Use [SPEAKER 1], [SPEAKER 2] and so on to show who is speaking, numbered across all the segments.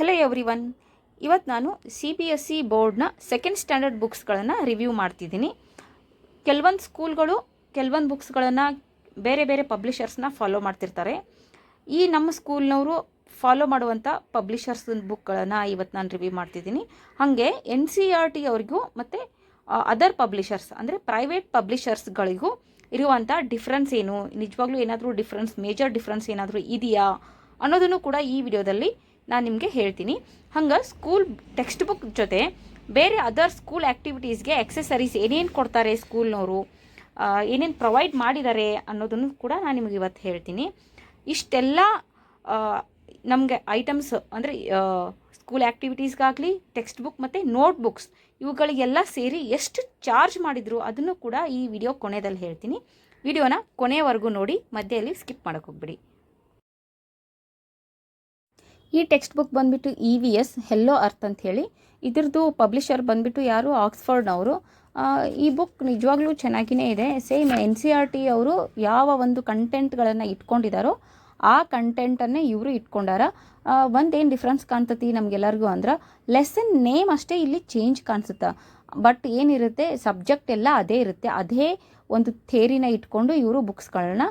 [SPEAKER 1] Hello every one ಇವತ್ತು ನಾನು C B S C ಬೋರ್ಡ್ನ ಸೆಕೆಂಡ್ ಸ್ಟ್ಯಾಂಡರ್ಡ್ ಬುಕ್ಸ್ಗಳನ್ನು ರಿವ್ಯೂ ಮಾಡ್ತಿದ್ದೀನಿ. ಕೆಲವೊಂದು ಸ್ಕೂಲ್ಗಳು ಕೆಲವೊಂದು ಬುಕ್ಸ್ಗಳನ್ನು ಬೇರೆ ಬೇರೆ ಪಬ್ಲಿಷರ್ಸ್ನ ಫಾಲೋ ಮಾಡ್ತಿರ್ತಾರೆ. ಈ ನಮ್ಮ ಸ್ಕೂಲ್ನವರು ಫಾಲೋ ಮಾಡುವಂಥ ಪಬ್ಲಿಷರ್ಸ್ ಬುಕ್ಗಳನ್ನು ಇವತ್ತು ನಾನು ರಿವ್ಯೂ ಮಾಡ್ತಿದ್ದೀನಿ. ಹಾಗೆ ಎನ್ ಸಿ ಆರ್ ಟಿ ಅವ್ರಿಗೂ ಮತ್ತು ಅದರ್ ಪಬ್ಲಿಷರ್ಸ್ ಅಂದರೆ ಪ್ರೈವೇಟ್ ಪಬ್ಲಿಷರ್ಸ್ಗಳಿಗೂ ಇರುವಂಥ ಡಿಫ್ರೆನ್ಸ್ ಏನು? ನಿಜವಾಗ್ಲೂ ಏನಾದರೂ ಡಿಫ್ರೆನ್ಸ್ ಮೇಜರ್ ಡಿಫ್ರೆನ್ಸ್ ಏನಾದರೂ ಇದೆಯಾ? ಅನ್ನೋದನ್ನು ಕೂಡ ಈ ವಿಡಿಯೋದಲ್ಲಿ ನಾನು ನಿಮಗೆ ಹೇಳ್ತೀನಿ. ಹಂಗೆ ಸ್ಕೂಲ್ ಟೆಕ್ಸ್ಟ್ ಬುಕ್ ಜೊತೆ ಬೇರೆ ಅದರ್ ಸ್ಕೂಲ್ ಆ್ಯಕ್ಟಿವಿಟೀಸ್ಗೆ ಎಕ್ಸೆಸರೀಸ್ ಏನೇನು ಕೊಡ್ತಾರೆ ಸ್ಕೂಲ್ನವರು ಏನೇನು ಪ್ರೊವೈಡ್ ಮಾಡಿದ್ದಾರೆ ಅನ್ನೋದನ್ನು ಕೂಡ ನಾನು ನಿಮಗೆ ಇವತ್ತು ಹೇಳ್ತೀನಿ. ಇಷ್ಟೆಲ್ಲ ನಮಗೆ ಐಟಮ್ಸ್ ಅಂದರೆ ಸ್ಕೂಲ್ ಆ್ಯಕ್ಟಿವಿಟೀಸ್ಗಾಗಲಿ ಟೆಕ್ಸ್ಟ್ ಬುಕ್ ಮತ್ತು ನೋಟ್ ಬುಕ್ಸ್ ಇವುಗಳಿಗೆಲ್ಲ ಸೇರಿ ಎಷ್ಟು ಚಾರ್ಜ್ ಮಾಡಿದ್ರು ಅದನ್ನು ಕೂಡ ಈ ವಿಡಿಯೋ ಕೊನೆಯಲ್ಲಿ ಹೇಳ್ತೀನಿ. ವಿಡಿಯೋನ ಕೊನೆಯವರೆಗೂ ನೋಡಿ ಮಧ್ಯೆಯಲ್ಲಿ ಸ್ಕಿಪ್ ಮಾಡೋಕ್ಕೆ ಹೋಗ್ಬಿಡಿ. ಈ ಟೆಕ್ಸ್ಟ್ ಬುಕ್ ಬಂದುಬಿಟ್ಟು E V S hello earth ಅಂತ ಹೇಳಿ. ಇದ್ರದ್ದು ಪಬ್ಲಿಷರ್ ಬಂದುಬಿಟ್ಟು ಯಾರು? ಆಕ್ಸ್ಫರ್ಡ್ನವರು ಈ ಬುಕ್ ನಿಜವಾಗ್ಲೂ ಚೆನ್ನಾಗಿಯೇ ಇದೆ. Same N C R T ಅವರು ಯಾವ ಒಂದು ಕಂಟೆಂಟ್ಗಳನ್ನು ಇಟ್ಕೊಂಡಿದ್ದಾರೋ ಆ ಕಂಟೆಂಟನ್ನೇ ಇವರು ಇಟ್ಕೊಂಡಾರ. ಒಂದೇನು ಡಿಫ್ರೆನ್ಸ್ ಕಾಣ್ತತಿ ನಮಗೆಲ್ಲರಿಗೂ ಅಂದ್ರೆ ಲೆಸನ್ ನೇಮ್ ಅಷ್ಟೇ ಇಲ್ಲಿ ಚೇಂಜ್ ಕಾಣಿಸುತ್ತೆ. ಬಟ್ ಏನಿರುತ್ತೆ ಸಬ್ಜೆಕ್ಟ್ ಎಲ್ಲ ಅದೇ ಇರುತ್ತೆ. ಅದೇ ಒಂದು ಥೇರಿನ ಇಟ್ಕೊಂಡು ಇವರು ಬುಕ್ಸ್ಗಳನ್ನ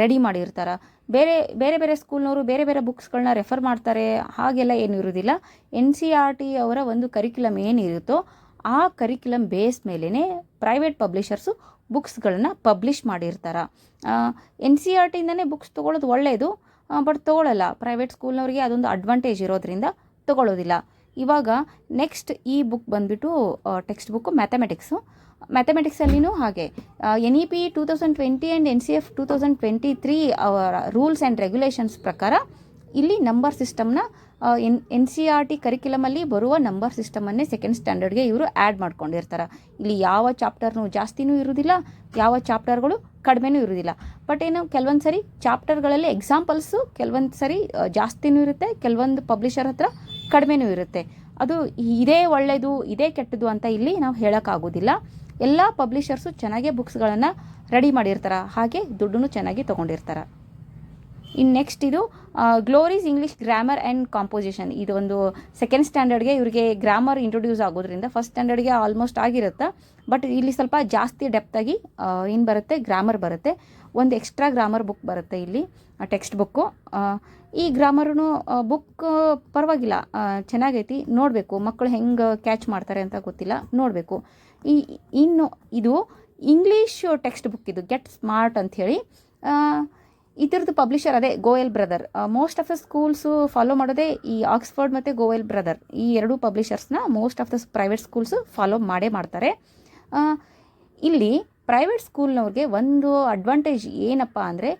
[SPEAKER 1] ರೆಡಿ ಮಾಡಿರ್ತಾರೆ. ಬೇರೆ ಬೇರೆ ಬೇರೆ ಸ್ಕೂಲ್ನವರು ಬೇರೆ ಬೇರೆ ಬುಕ್ಸ್ಗಳನ್ನ ರೆಫರ್ ಮಾಡ್ತಾರೆ, ಹಾಗೆಲ್ಲ ಏನು ಇರೋದಿಲ್ಲ. ಎನ್ ಸಿ ಆರ್ ಟಿ ಅವರ ಒಂದು ಕರಿಕ್ಯುಲಮ್ ಏನಿರುತ್ತೋ ಆ ಕರಿಕ್ಯುಲಮ್ ಬೇಸ್ ಮೇಲೇ ಪ್ರೈವೇಟ್ ಪಬ್ಲಿಷರ್ಸು ಬುಕ್ಸ್ಗಳನ್ನ ಪಬ್ಲಿಷ್ ಮಾಡಿರ್ತಾರೆ. ಎನ್ ಸಿ ಆರ್ ಟಿಯಿಂದನೇ ಬುಕ್ಸ್ ತೊಗೊಳ್ಳೋದು ಒಳ್ಳೆಯದು ಬಟ್ ತೊಗೊಳ್ಳಲ್ಲ ಪ್ರೈವೇಟ್ ಸ್ಕೂಲ್ನವ್ರಿಗೆ ಅದೊಂದು ಅಡ್ವಾಂಟೇಜ್ ಇರೋದ್ರಿಂದ ತೊಗೊಳ್ಳೋದಿಲ್ಲ ಇವಾಗ ನೆಕ್ಸ್ಟ್ ಈ ಬುಕ್ ಬಂದುಬಿಟ್ಟು ಟೆಕ್ಸ್ಟ್ ಬುಕ್ಕು ಮ್ಯಾಥಮೆಟಿಕ್ಸು ಮ್ಯಾಥಮೆಟಿಕ್ಸಲ್ಲಿನೂ ಹಾಗೆ. N E P two thousand twenty and N C F two thousand twenty three ಅವರ ರೂಲ್ಸ್ ಆ್ಯಂಡ್ ರೆಗ್ಯುಲೇಷನ್ಸ್ ಪ್ರಕಾರ ಇಲ್ಲಿ ನಂಬರ್ ಸಿಸ್ಟಮ್ನ N N C R T ಕರಿಕ್ಯುಲಮಲ್ಲಿ ಬರುವ ನಂಬರ್ ಸಿಸ್ಟಮನ್ನೇ ಸೆಕೆಂಡ್ ಸ್ಟ್ಯಾಂಡರ್ಡ್ಗೆ ಇವರು ಆ್ಯಡ್ ಮಾಡ್ಕೊಂಡಿರ್ತಾರೆ. ಇಲ್ಲಿ ಯಾವ ಚಾಪ್ಟರ್ನು ಜಾಸ್ತಿನೂ ಇರುವುದಿಲ್ಲ ಯಾವ ಚಾಪ್ಟರ್ಗಳು ಕಡಿಮೆನೂ ಇರೋದಿಲ್ಲ ಬಟ್ ಏನು ಕೆಲವೊಂದು ಸರಿ ಚಾಪ್ಟರ್ಗಳಲ್ಲಿ ಎಕ್ಸಾಂಪಲ್ಸು ಕೆಲವೊಂದು ಸರಿ ಜಾಸ್ತಿನೂ ಇರುತ್ತೆ, ಕೆಲವೊಂದು ಪಬ್ಲಿಷರ್ ಹತ್ರ ಕಡಿಮೆನೂ ಇರುತ್ತೆ. ಅದು ಇದೇ ಒಳ್ಳೆಯದು ಇದೇ ಕೆಟ್ಟದು ಅಂತ ಇಲ್ಲಿ ನಾವು ಹೇಳೋಕ್ಕಾಗೋದಿಲ್ಲ ಎಲ್ಲ ಪಬ್ಲಿಷರ್ಸು ಚೆನ್ನಾಗೇ ಬುಕ್ಸ್ಗಳನ್ನು ರೆಡಿ ಮಾಡಿರ್ತಾರೆ. ಹಾಗೆ ದುಡ್ಡನ್ನು ಚೆನ್ನಾಗಿ ತೊಗೊಂಡಿರ್ತಾರೆ. ಇನ್ನು ನೆಕ್ಸ್ಟ್ ಇದು Glory's English grammar and composition ಇದು ಒಂದು ಸೆಕೆಂಡ್ ಸ್ಟ್ಯಾಂಡರ್ಡ್ಗೆ ಇವರಿಗೆ ಗ್ರಾಮರ್ ಇಂಟ್ರೊಡ್ಯೂಸ್ ಆಗೋದ್ರಿಂದ ಫಸ್ಟ್ ಸ್ಟ್ಯಾಂಡರ್ಡ್ಗೆ ಆಲ್ಮೋಸ್ಟ್ ಆಗಿರುತ್ತೆ. ಬಟ್ ಇಲ್ಲಿ ಸ್ವಲ್ಪ ಜಾಸ್ತಿ ಡೆಪ್ತಾಗಿ ಏನು ಬರುತ್ತೆ? ಗ್ರಾಮರ್ ಬರುತ್ತೆ. ಒಂದು ಎಕ್ಸ್ಟ್ರಾ ಗ್ರಾಮರ್ ಬುಕ್ ಬರುತ್ತೆ ಇಲ್ಲಿ ಟೆಕ್ಸ್ಟ್ ಬುಕ್ಕು ಈ ಗ್ರಾಮರ್ನು ಬುಕ್ ಪರವಾಗಿಲ್ಲ. ಚೆನ್ನಾಗೈತಿ. ನೋಡಬೇಕು. ಮಕ್ಕಳು ಹೆಂಗೆ ಕ್ಯಾಚ್ ಮಾಡ್ತಾರೆ ಅಂತ ಗೊತ್ತಿಲ್ಲ. ನೋಡಬೇಕು. ಈ, ಇನ್ನು ಇದು ಇಂಗ್ಲೀಷ್ ಟೆಕ್ಸ್ಟ್ ಬುಕ್ ಇದು ಗೆಟ್ ಸ್ಮಾರ್ಟ್ ಅಂಥೇಳಿ ಇದ್ರದ್ದು ಪಬ್ಲಿಷರ್ ಅದೇ Goyal brother. Most of the schools follow ಮಾಡೋದೇ ಈ ಆಕ್ಸ್ಫರ್ಡ್ ಮತ್ತು ಗೋಯಲ್ ಬ್ರದರ್. ಈ ಎರಡು ಪಬ್ಲಿಷರ್ಸ್ನ most of the private schools follow ಮಾಡೇ ಮಾಡ್ತಾರೆ. ಇಲ್ಲಿ ಪ್ರೈವೇಟ್ ಸ್ಕೂಲ್ನವ್ರಿಗೆ ಒಂದು ಅಡ್ವಾಂಟೇಜ್ ಏನಪ್ಪ ಅಂದರೆ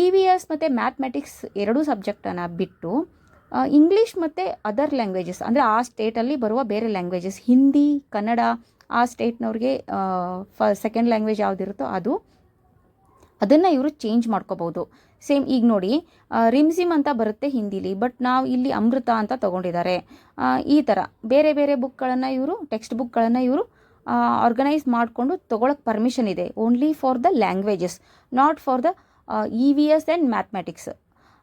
[SPEAKER 1] ಇ ವಿ ಎಸ್ ಮತ್ತು ಮ್ಯಾಥ್ಮೆಟಿಕ್ಸ್ ಎರಡೂ ಸಬ್ಜೆಕ್ಟನ್ನು ಬಿಟ್ಟು ಇಂಗ್ಲೀಷ್ ಮತ್ತು ಅದರ್ ಲ್ಯಾಂಗ್ವೇಜಸ್ ಅಂದರೆ ಆ ಸ್ಟೇಟಲ್ಲಿ ಬರುವ ಬೇರೆ ಲ್ಯಾಂಗ್ವೇಜಸ್ ಹಿಂದಿ, ಕನ್ನಡ, ಆ ಸ್ಟೇಟ್ನವ್ರಿಗೆ ಫ ಸೆಕೆಂಡ್ ಲ್ಯಾಂಗ್ವೇಜ್ ಯಾವುದಿರುತ್ತೋ ಅದು ಅದನ್ನು ಇವರು ಚೇಂಜ್ ಮಾಡ್ಕೋಬೋದು ಸೇಮ್ ಈಗ ನೋಡಿ ರಿಮ್ಸಿಮ್ ಅಂತ ಬರುತ್ತೆ ಹಿಂದಿಲಿ ಬಟ್ ನಾವು ಇಲ್ಲಿ ಅಮೃತ ಅಂತ ತಗೊಂಡಿದ್ದಾರೆ. ಈ ಥರ ಬೇರೆ ಬೇರೆ ಬುಕ್ಗಳನ್ನು ಇವರು ಟೆಕ್ಸ್ಟ್ ಬುಕ್ಗಳನ್ನು ಇವರು ಆರ್ಗನೈಸ್ ಮಾಡಿಕೊಂಡು ತೊಗೊಳಕ್ಕೆ ಪರ್ಮಿಷನ್ ಇದೆ. Only for the languages not for the E V S and mathematics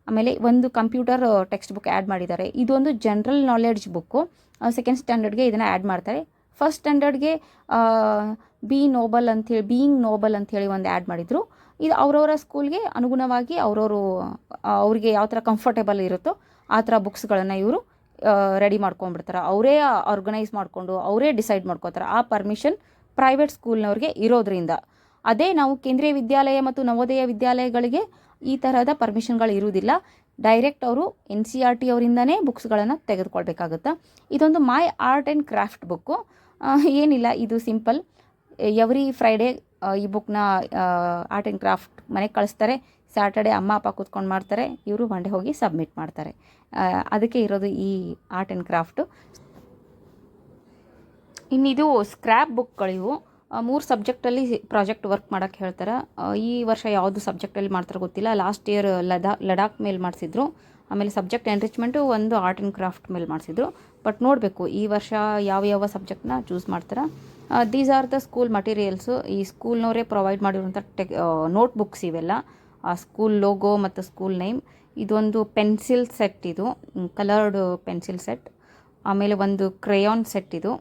[SPEAKER 1] ಆಮೇಲೆ ಒಂದು ಕಂಪ್ಯೂಟರ್ ಟೆಕ್ಸ್ಟ್ ಬುಕ್ ಆ್ಯಡ್ ಮಾಡಿದ್ದಾರೆ. ಇದೊಂದು ಜನರಲ್ ನಾಲೆಡ್ಜ್ ಬುಕ್ಕು ಸೆಕೆಂಡ್ ಸ್ಟ್ಯಾಂಡರ್ಡ್ಗೆ ಇದನ್ನು ಆ್ಯಡ್ ಮಾಡ್ತಾರೆ. ಫಸ್ಟ್ ಸ್ಟ್ಯಾಂಡರ್ಡ್ಗೆ ಬಿ ನೋಬಲ್ ಅಂಥೇಳಿ ಬೀಯಿಂಗ್ ನೋಬಲ್ ಅಂಥೇಳಿ ಒಂದು ಆ್ಯಡ್ ಮಾಡಿದರು. ಇದು ಅವರವರ ಸ್ಕೂಲ್ಗೆ ಅನುಗುಣವಾಗಿ ಅವರವರು ಅವ್ರಿಗೆ ಯಾವ ಥರ ಕಂಫರ್ಟೇಬಲ್ ಇರುತ್ತೋ ಆ ಥರ ಬುಕ್ಸ್ಗಳನ್ನು ಇವರು ರೆಡಿ ಮಾಡ್ಕೊಂಡ್ಬಿಡ್ತಾರೆ. ಅವರೇ ಆರ್ಗನೈಸ್ ಮಾಡಿಕೊಂಡು ಅವರೇ ಡಿಸೈಡ್ ಮಾಡ್ಕೋತಾರೆ ಆ ಪರ್ಮಿಷನ್ ಪ್ರೈವೇಟ್ ಸ್ಕೂಲ್ನವ್ರಿಗೆ ಇರೋದ್ರಿಂದ. ಅದೇ ನಾವು ಕೇಂದ್ರೀಯ ವಿದ್ಯಾಲಯ ಮತ್ತು ನವೋದಯ ವಿದ್ಯಾಲಯಗಳಿಗೆ ಈ ತರಹದ ಪರ್ಮಿಷನ್ಗಳು ಇರುವುದಿಲ್ಲ. ಡೈರೆಕ್ಟ್ ಅವರು ಎನ್ ಸಿ ಆರ್ ಟಿ ಅವರಿಂದನೇ ಬುಕ್ಸ್ಗಳನ್ನು ತೆಗೆದುಕೊಳ್ಬೇಕಾಗುತ್ತೆ. ಇದೊಂದು my art and craft book ಏನಿಲ್ಲ, ಇದು ಸಿಂಪಲ್ ಎವ್ರಿ ಫ್ರೈಡೇ ಈ ಬುಕ್ನ ಆರ್ಟ್ ಆ್ಯಂಡ್ ಕ್ರಾಫ್ಟ್ ಮನೆಗೆ ಕಳಿಸ್ತಾರೆ. ಸ್ಯಾಟರ್ಡೆ ಅಮ್ಮ, ಅಪ್ಪ ಕೂತ್ಕೊಂಡು ಮಾಡ್ತಾರೆ. ಇವರು ಮಂಡೆ ಹೋಗಿ ಸಬ್ಮಿಟ್ ಮಾಡ್ತಾರೆ. ಅದಕ್ಕೆ ಇರೋದು ಈ ಆರ್ಟ್ ಆ್ಯಂಡ್ ಕ್ರಾಫ್ಟು ಇನ್ನಿದು ಸ್ಕ್ರ್ಯಾಪ್ ಬುಕ್ಗಳಿವು ಮೂರು ಸಬ್ಜೆಕ್ಟಲ್ಲಿ ಪ್ರಾಜೆಕ್ಟ್ ವರ್ಕ್ ಮಾಡೋಕ್ಕೆ ಹೇಳ್ತಾರೆ. ಈ ವರ್ಷ ಯಾವುದು ಸಬ್ಜೆಕ್ಟಲ್ಲಿ ಮಾಡ್ತಾರೆ ಗೊತ್ತಿಲ್ಲ. ಲಾಸ್ಟ್ ಇಯರ್ ಲದಾ, ಲಡಾಖ್ ಮೇಲೆ ಮಾಡಿಸಿದ್ರು. ಆಮೇಲೆ ಸಬ್ಜೆಕ್ಟ್ ಎನ್ರಿಚ್ಮೆಂಟು ಒಂದು ಆರ್ಟ್ ಆ್ಯಂಡ್ ಕ್ರಾಫ್ಟ್ ಮೇಲೆ ಮಾಡಿಸಿದ್ರು. ಬಟ್ ನೋಡಬೇಕು, ಈ ವರ್ಷ ಯಾವ ಯಾವ ಸಬ್ಜೆಕ್ಟ್ನ ಚೂಸ್ ಮಾಡ್ತಾರೆ. These are the school materials ಈ ಸ್ಕೂಲ್ನವರೇ ಪ್ರೊವೈಡ್ ಮಾಡಿರುವಂಥ ಟೆಕ್ ನೋಟ್ ಬುಕ್ಸ್ ಇವೆಲ್ಲ. ಆ ಸ್ಕೂಲ್ ಲೋಗೋ ಮತ್ತು ಸ್ಕೂಲ್ ನೇಮ್ ಇದೊಂದು ಪೆನ್ಸಿಲ್ ಸೆಟ್ ಇದು. ಕಲರ್ಡ್ ಪೆನ್ಸಿಲ್ ಸೆಟ್ ಆಮೇಲೆ ಒಂದು ಕ್ರೇಯಾನ್ ಸೆಟ್ ಇದು.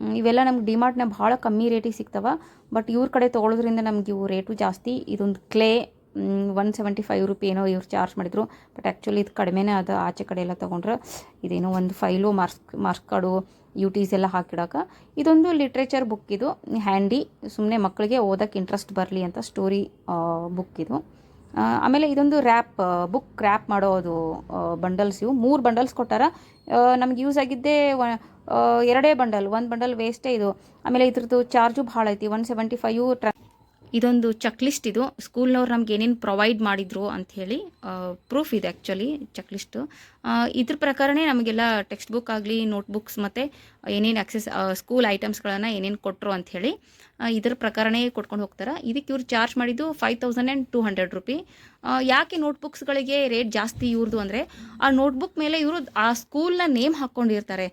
[SPEAKER 1] ಇವೆಲ್ಲ ನಮ್ಗೆ ಡಿಮಾರ್ಟ್ನಾಗ ಭಾಳ ಕಮ್ಮಿ ರೇಟಿಗೆ ಸಿಗ್ತವ. ಬಟ್ ಇವ್ರ ಕಡೆ ತೊಗೊಳೋದ್ರಿಂದ ನಮ್ಗೆ ಇವು ರೇಟು ಜಾಸ್ತಿ. ಇದೊಂದು clay one seventy five rupee ಏನೋ ಇವ್ರು ಚಾರ್ಜ್ ಮಾಡಿದರು. ಬಟ್ ಆ್ಯಕ್ಚುಲಿ ಇದು ಕಡಿಮೆನೇ ಅದು. ಆಚೆ ಕಡೆ ಎಲ್ಲ ತೊಗೊಂಡ್ರೆ ಇದೇನೋ ಒಂದು ಫೈಲು ಮಾರ್ಕ್ಸ್ ಮಾರ್ಕ್ಸ್ ಕಾರ್ಡು ಯೂಟೀಸ್ ಎಲ್ಲ ಹಾಕಿಡೋಕೆ. ಇದೊಂದು ಲಿಟ್ರೇಚರ್ ಬುಕ್ ಇದು. ಹ್ಯಾಂಡಿ ಸುಮ್ಮನೆ ಮಕ್ಕಳಿಗೆ ಓದೋಕ್ಕೆ ಇಂಟ್ರೆಸ್ಟ್ ಬರಲಿ ಅಂತ ಸ್ಟೋರಿ ಬುಕ್ ಇದು. ಆಮೇಲೆ ಇದೊಂದು ರ್ಯಾಪ್ ಬುಕ್ ರ್ಯಾಪ್ ಮಾಡೋದು ಬಂಡಲ್ಸ್ ಇವು. ಮೂರು ಬಂಡಲ್ಸ್ ಕೊಟ್ಟಾರ ನಮ್ಗೆ ಯೂಸ್ ಆಗಿದ್ದೇ ಎರಡೇ ಬಂಡಲ್ ಒಂದು ಬಂಡಲ್ ವೇಸ್ಟೇ ಇದು. ಆಮೇಲೆ ಇದ್ರದ್ದು ಚಾರ್ಜು ಭಾಳ ಐತಿ. ಒನ್ ಸೆವೆಂಟಿ ಫೈವ್ ಟ್ರಾ ಇದೊಂದು ಚೆಕ್ ಲಿಸ್ಟ್ ಇದು ಸ್ಕೂಲ್ನವ್ರು ನಮ್ಗೆ ಏನೇನು ಪ್ರೊವೈಡ್ ಮಾಡಿದ್ರು ಅಂಥೇಳಿ ಪ್ರೂಫ್ ಇದೆ ಆ್ಯಕ್ಚುಲಿ ಚೆಕ್ ಲಿಸ್ಟು ಇದ್ರ ಪ್ರಕಾರನೇ ನಮಗೆಲ್ಲ ಟೆಕ್ಸ್ಟ್ ಬುಕ್ ಆಗಲಿ ನೋಟ್ಬುಕ್ಸ್ ಮತ್ತು ಏನೇನು ಆಕ್ಸೆಸ್ ಸ್ಕೂಲ್ ಐಟಮ್ಸ್ಗಳನ್ನು ಏನೇನು ಕೊಟ್ಟರು ಅಂಥೇಳಿ ಇದ್ರ ಪ್ರಕಾರನೇ ಕೊಟ್ಕೊಂಡು ಹೋಗ್ತಾರೆ. ಇದಕ್ಕೆ ಇವ್ರು ಚಾರ್ಜ್ ಮಾಡಿದ್ದು five thousand and two hundred rupee ಯಾಕೆ ನೋಟ್ಬುಕ್ಸ್ಗಳಿಗೆ ರೇಟ್ ಜಾಸ್ತಿ ಇವ್ರದ್ದು ಅಂದರೆ, ಆ ನೋಟ್ಬುಕ್ ಮೇಲೆ ಇವರು ಆ ಸ್ಕೂಲ್ನ ನೇಮ್ ಹಾಕ್ಕೊಂಡಿರ್ತಾರೆ.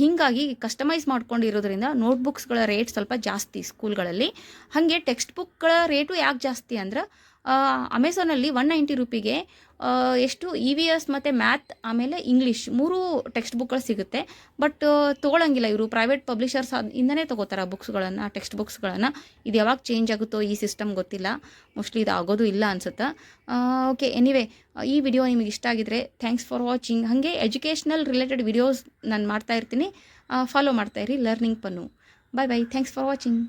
[SPEAKER 1] ಹೀಗಾಗಿ ಕಸ್ಟಮೈಸ್ ಮಾಡ್ಕೊಂಡಿರೋದ್ರಿಂದ ನೋಟ್ಬುಕ್ಸ್ಗಳ ರೇಟ್ ಸ್ವಲ್ಪ ಜಾಸ್ತಿ ಸ್ಕೂಲ್ಗಳಲ್ಲಿ ಹಾಗೆ ಟೆಕ್ಸ್ಟ್ ಬುಕ್ಗಳ ರೇಟು ಯಾಕೆ ಜಾಸ್ತಿ ಅಂದ್ರೆ ಅಮೆಝಾನಲ್ಲಿ ಒನ್ ನೈಂಟಿ ರುಪಿಗೆ ಆ, ಎಷ್ಟು ಇ ವಿ ಎಸ್ ಮತ್ತು ಮ್ಯಾಥ್ ಆಮೇಲೆ ಇಂಗ್ಲೀಷ್ ಮೂರು ಟೆಕ್ಸ್ಟ್ ಬುಕ್ಗಳು ಸಿಗುತ್ತೆ ಬಟ್ ತೊಗೊಳಂಗಿಲ್ಲ ಇವರು. ಪ್ರೈವೇಟ್ ಪಬ್ಲಿಷರ್ಸ್ ಇಂದನೇ ತೊಗೋತಾರೆ ಬುಕ್ಸ್ಗಳನ್ನು ಟೆಕ್ಸ್ಟ್ ಬುಕ್ಸ್ಗಳನ್ನು ಇದು ಯಾವಾಗ ಚೇಂಜ್ ಆಗುತ್ತೋ ಈ ಸಿಸ್ಟಮ್ ಗೊತ್ತಿಲ್ಲ. ಮೋಸ್ಟ್ಲಿ ಇದು ಆಗೋದು ಇಲ್ಲ ಅನ್ಸುತ್ತೆ. ಓಕೆ ಎನಿವೆ ಈ ವಿಡಿಯೋ ನಿಮಗೆ ಇಷ್ಟ ಆಗಿದ್ರೆ ಥ್ಯಾಂಕ್ಸ್ ಫಾರ್ ವಾಚಿಂಗ್ ಹಾಗೆ ಎಜುಕೇಷ್ನಲ್ ರಿಲೇಟೆಡ್ ವಿಡಿಯೋಸ್ ನಾನು ಮಾಡ್ತಾ ಇರ್ತೀನಿ. ಫಾಲೋ ಮಾಡ್ತಾ ಇರಿ learning fun. Bye bye thanks for watching